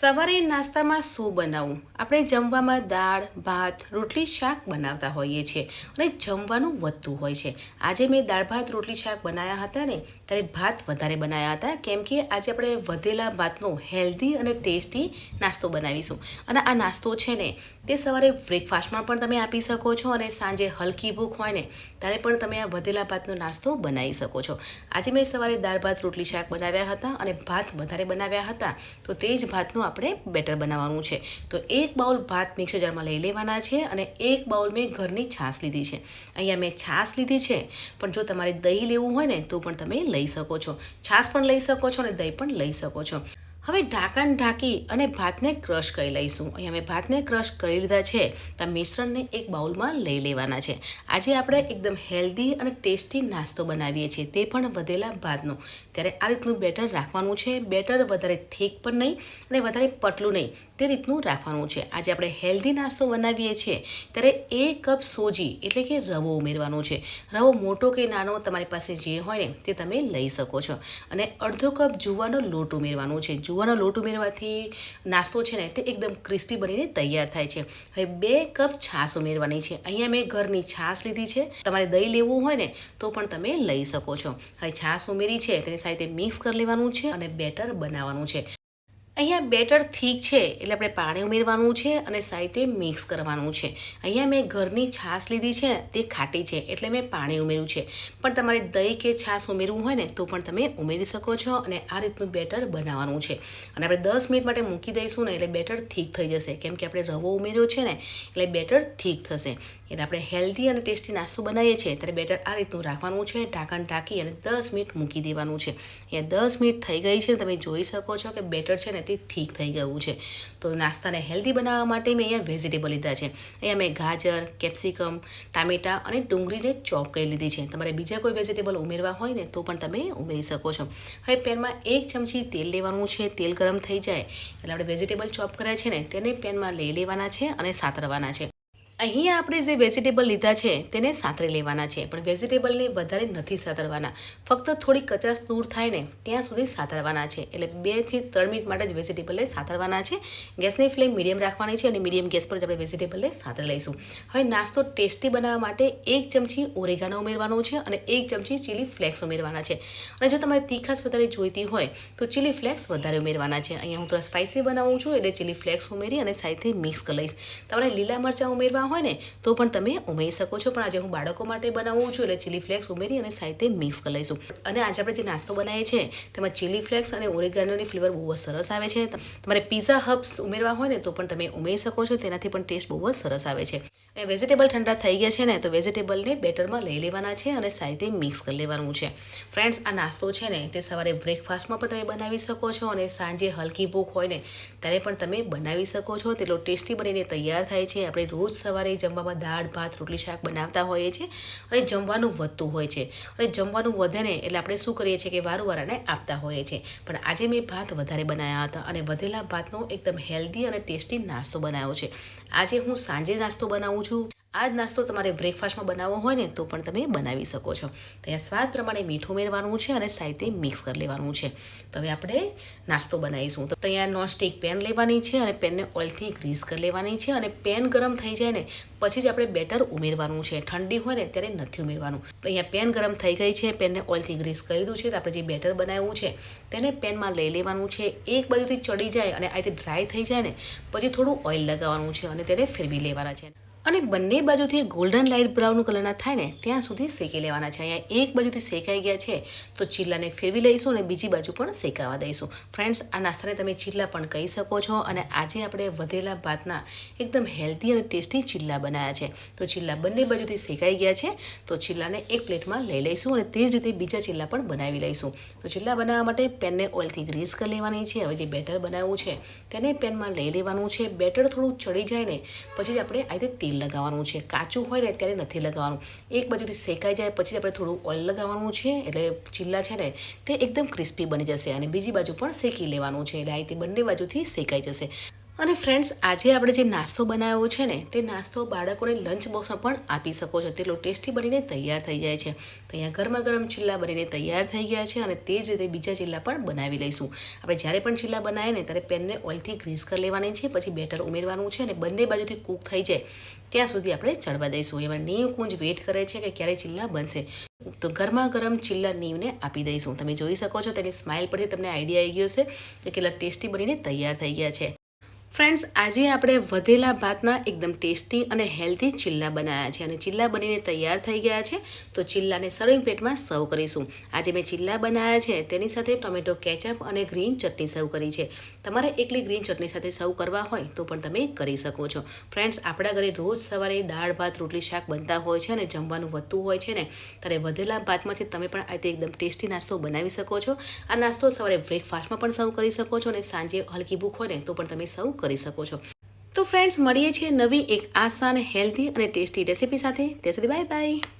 સવારે નાસ્તામાં શું બનાવવું આપણે જમવામાં દાળ, ભાત, રોટલી, શાક બનાવતા હોઈએ છીએ અને જમવાનું વધતું હોય છે. આજે મેં દાળ, ભાત, રોટલી, શાક બનાવ્યા હતા ને, ત્યારે ભાત વધારે બનાવ્યા હતા. કેમ કે આજે આપણે વધેલા ભાતનો હેલ્ધી અને ટેસ્ટી નાસ્તો બનાવીશું. અને આ નાસ્તો છે ને, તે સવારે બ્રેકફાસ્ટમાં પણ તમે આપી શકો છો અને સાંજે હલકી ભૂખ હોય ને, ત્યારે પણ તમે આ વધેલા ભાતનો નાસ્તો બનાવી શકો છો. આજે મેં સવારે દાળ, ભાત, રોટલી, શાક બનાવ્યા હતા અને ભાત વધારે બનાવ્યા હતા. તો તે જ ભાતનું આપણે બેટર બનાવવાનું છે. તો એક બાઉલ ભાત મિક્સર જારમાં લઈ લેવાના છે અને એક બાઉલ મેં ઘરની છાશ લીધી છે. અહીંયા મેં છાશ લીધી છે, પણ જો તમારે દહીં લેવું હોય ને તો પણ તમે લઈ શકો છો. છાશ પણ લઈ શકો છો અને દહીં પણ લઈ શકો છો. હવે ઢાંકણ ઢાંકી અને ભાતને ક્રશ કરી લઈશું. અહીંયા મેં ભાતને ક્રશ કરી લીધા છે. તો મિશ્રણને એક બાઉલમાં લઈ લેવાના છે. આજે આપણે એકદમ હેલ્ધી અને ટેસ્ટી નાસ્તો બનાવીએ છીએ. તે પણ વધેલા ભાતનો. ત્યારે આ રીતનું બેટર રાખવાનું છે. બેટર વધારે થીક પણ નહીં અને વધારે પતલું નહીં. તે રીતનું રાખવાનું છે. આજે આપણે હેલ્ધી નાસ્તો બનાવીએ છીએ. ત્યારે એ કપ સોજી એટલે કે રવો ઉમેરવાનો છે. રવો મોટો કે નાનો તમારી પાસે જે હોય ને તે તમે લઈ શકો છો. અને અડધો કપ જુવાનો લોટ ઉમેરવાનો છે. જુવાનો લોટ ઉમેરવાથી નાસ્તો છે ને તે એકદમ ક્રિસ્પી બનીને તૈયાર થાય છે. હવે બે કપ છાશ ઉમેરવાની છે. અહીંયા મેં ઘરની છાશ લીધી છે. તમારે દહીં લેવું હોય ને તો પણ તમે લઈ શકો છો. હવે છાશ ઉમેરી છે, તેની સાથે મિક્સ કરી લેવાનું છે અને બેટર બનાવવાનું છે. અહીંયા બેટર થીક છે, એટલે આપણે પાણી ઉમેરવાનું છે અને સાથે મિક્સ કરવાનું છે. અહીંયા મેં ઘરની છાશ લીધી છે, તે ખાટી છે, એટલે મેં પાણી ઉમેર્યું છે. પણ તમારે દહીં કે છાશ ઉમેરવું હોય ને, તો પણ તમે ઉમેરી શકો છો અને આ રીતનું બેટર બનાવવાનું છે. અને આપણે દસ મિનિટ માટે મૂકી દઈશું ને, એટલે બેટર થીક થઈ જશે. કેમ કે આપણે રવો ઉમેર્યો છે ને, એટલે બેટર થીક થશે. એટલે આપણે હેલ્ધી અને ટેસ્ટી નાસ્તો બનાવીએ છીએ, ત્યારે બેટર આ રીતનું રાખવાનું છે, ઢાંકણ ઢાંકી અને દસ મિનિટ મૂકી દેવાનું છે. અહીંયા દસ મિનિટ થઈ ગઈ છે તમે જોઈ શકો છો કે બેટર છે ને તે ઠીક થઈ ગયું છે. તો નાસ્તાને હેલ્ધી બનાવવા માટે મેં અહીંયા વેજીટેબલ લીધા છે. અહીંયા મેં ગાજર કેપ્સિકમ ટામેટાં અને ડુંગળીને ચોપ કરી લીધી છે. તમારે બીજા કોઈ વેજીટેબલ ઉમેરવા હોય ને તો પણ તમે ઉમેરી શકો છો. હવે પેનમાં એક ચમચી તેલ લેવાનું છે. તેલ ગરમ થઈ જાય એટલે આપણે વેજીટેબલ ચોપ કર્યા છે ને તેને પેનમાં લઈ લેવાના છે અને સાતરવાના છે. અહીંયા આપણે જે વેજીટેબલ લીધા છે, તેને સાંતરી લેવાના છે, પણ વેજીટેબલને વધારે નથી સાતરવાના. ફક્ત થોડી કચાશ દૂર થાય ને, ત્યાં સુધી સાતરવાના છે. એટલે બેથી ત્રણ મિનિટ માટે જ વેજીટેબલને સાતરવાના છે. ગેસની ફ્લેમ મીડિયમ રાખવાની છે અને મીડિયમ ગેસ પર જ આપણે વેજીટેબલને સાતરી લઈશું. હવે નાસ્તો ટેસ્ટી બનાવવા માટે એક ચમચી ઓરેગાનો ઉમેરવાનો છે અને એક ચમચી ચીલી ફ્લેક્સ ઉમેરવાના છે. અને જો તમારે તીખાશ વધારે જોઈતી હોય, તો ચીલી ફ્લેક્સ વધારે ઉમેરવાના છે. અહીંયા હું થોડા સ્પાઇસી બનાવું છું, એટલે ચીલી ફ્લેક્સ ઉમેરી અને સાથે મિક્સ કરી લઈશ. તમારે લીલા મરચાં ઉમેરવા હોય ને, તો પણ તમે ઉમેરી શકો છો. પણ આજે હું બાળકો માટે બનાવું છું એટલે ચીલી ફ્લેક્સ ઉમેરી અને સાથે મિક્સ કરી લઈશું. અને આજે આપણે જે નાસ્તો બનાવીએ છીએ, તેમાં ચીલી ફ્લેક્સ અને ઓરેગાનોની ફ્લેવર બહુ જ સરસ આવે છે. તમારે પીઝા હબ્સ ઉમેરવા હોય ને, તો પણ તમે ઉમેરી શકો છો. તેનાથી પણ ટેસ્ટ બહુ જ સરસ આવે છે. અને વેજીટેબલ ઠંડા થઈ ગયા છે ને, તો વેજીટેબલને બેટરમાં લઈ લેવાના છે અને સાથે મિક્સ કરી લેવાનું છે. ફ્રેન્ડ્સ આ નાસ્તો છે ને, તે સવારે બ્રેકફાસ્ટમાં પણ તમે બનાવી શકો છો અને સાંજે હલકી ભૂખ હોય ને, ત્યારે પણ તમે બનાવી શકો છો. તેટલો ટેસ્ટી બનીને તૈયાર થાય છે. આપણે રોજ સવારે જમવામાં દાળ, ભાત, રોટલી, શાક બનાવતા હોઈએ છીએ અને જમવાનું વધતું હોય છે. અને જમવાનું વધે ને એટલે આપણે શું કરીએ છીએ કે વારુવારાને આપતા હોઈએ છીએ. પણ આજે મેં ભાત વધારે બનાવ્યા હતા અને વધેલા ભાતનો એકદમ હેલ્ધી અને ટેસ્ટી નાસ્તો બનાવ્યો છે. આજે હું સાંજે નાસ્તો બનાવું છું. આ જ નાસ્તો તમારે બ્રેકફાસ્ટમાં બનાવવો હોય ને તો પણ તમે બનાવી શકો છો. તો અહીંયા સ્વાદ પ્રમાણે મીઠું ઉમેરવાનું છે અને સાથે મિક્સ કરી લેવાનું છે. તો હવે આપણે નાસ્તો બનાવીશું. તો અહીંયા નોનસ્ટિક પેન લેવાની છે અને પેનને ઓઇલથી ગ્રીસ કરી લેવાની છે અને પેન ગરમ થઈ જાય ને પછી જ આપણે બેટર ઉમેરવાનું છે. ઠંડી હોય ને ત્યારે નથી ઉમેરવાનું. તો અહીંયા પેન ગરમ થઈ ગઈ છે, પેનને ઓઇલથી ગ્રીસ કરી દીધું છે. તો આપણે જે બેટર બનાવ્યું છે તેને પેનમાં લઈ લેવાનું છે. એક બાજુથી ચડી જાય અને આ રીતે ડ્રાય થઈ જાય ને પછી થોડું ઓઇલ લગાવવાનું છે અને તેને ફેરવી લેવાના છે. અને બંને બાજુથી ગોલ્ડન લાઇટ બ્રાઉન કલરના થાય ને, ત્યાં સુધી શેકી લેવાના છે. અહીંયા એક બાજુથી શેકાઈ ગયા છે, તો ચીલાને ફેરવી લઈશું અને બીજી બાજુ પણ શેકાવા દઈશું. ફ્રેન્ડ્સ આ નાસ્તાને તમે ચીલા પણ કહી શકો છો અને આજે આપણે વધેલા ભાતના એકદમ હેલ્ધી અને ટેસ્ટી ચીલા બનાવ્યા છે. તો ચીલા બંને બાજુથી શેકાઈ ગયા છે, તો ચીલાને એક પ્લેટમાં લઈ લઈશું અને તે જ રીતે બીજા ચીલા પણ બનાવી લઈશું. તો ચીલા બનાવવા માટે પેનને ઓઇલથી ગ્રીસ કરી લેવાની છે. હવે જે બેટર બનાવવું છે, તેને પેનમાં લઈ લેવાનું છે. બેટર થોડું ચડી જાય ને, પછી જ આપણે આ રીતે તેલ લગાવવાનું છે, કાચું હોય ને ત્યારે નથી લગાવવાનું. એક બાજુથી શેકાઈ જાય, પછી આપણે થોડું ઓઇલ લગાવવાનું છે, એટલે ચીલા છે ને, તે એકદમ ક્રિસ્પી બની જશે અને બીજી બાજુ પણ શેકી લેવાનું છે, એટલે આ રીતે બંને બાજુથી શેકાઈ જશે. અને ફ્રેન્ડ્સ આજે આપણે જે નાસ્તો બનાવ્યો છે ને, તે નાસ્તો બાળકોને લંચ બોક્સમાં પણ આપી શકો છો. તેટલો ટેસ્ટી બનીને તૈયાર થઈ જાય છે. તો અહીંયા ગરમા ગરમ ચીલા બનીને તૈયાર થઈ ગયા છે અને તે જ રીતે બીજા ચીલા પણ બનાવી લઈશું. આપણે જ્યારે પણ ચીલા બનાવીએ ને, ત્યારે પેનને ઓઇલથી ગ્રીસ કરી લેવાની છે, પછી બેટર ઉમેરવાનું છે અને બંને બાજુથી કૂક થઈ જાય, ત્યાં સુધી આપણે ચડવા દઈશું. એમાં નીવ કુંજ વેઇટ કરે છે કે ક્યારે ચીલા બનશે. તો ગરમા ગરમ ચીલા નીવને આપી દઈશું. તમે જોઈ શકો છો તેની સ્માઇલ પરથી તમને આઈડિયા આવી ગયો છે કે કેટલા ટેસ્ટી બનીને તૈયાર થઈ ગયા છે. ફ્રેન્ડ્સ, આજે આપણે વધેલા ભાતના એકદમ ટેસ્ટી અને હેલ્ધી ચિલ્લા બનાવ્યા છે અને ચિલ્લા બનીને તૈયાર થઈ ગયા છે, તો ચિલ્લાને સર્વિંગ પ્લેટમાં સર્વ કરીશું. આજે મેં ચિલ્લા બનાવ્યા છે, તેની સાથે ટોમેટો કેચઅપ અને ગ્રીન ચટણી સર્વ કરી છે. તમારે એકલી ગ્રીન ચટણી સાથે સર્વ કરવા હોય, તો પણ તમે કરી શકો છો. ફ્રેન્ડ્સ, આપણા ઘરે રોજ સવારે દાળ, ભાત, રોટલી, શાક બનતા હોય છે અને જમવાનું વધતું હોય છે ને, ત્યારે વધેલા ભાતમાંથી તમે પણ આ એકદમ ટેસ્ટી નાસ્તો બનાવી શકો છો. આ નાસ્તો સવારે બ્રેકફાસ્ટમાં પણ સર્વ કરી શકો છો અને સાંજે હલકી ભૂખ હોય ને, તો પણ તમે સર્વ કરી શકો છો. તો ફ્રેન્ડ્સ મળીએ છીએ નવી એક આસાન હેલ્ધી અને ટેસ્ટી રેસીપી સાથે. ત્યાં સુધી બાય બાય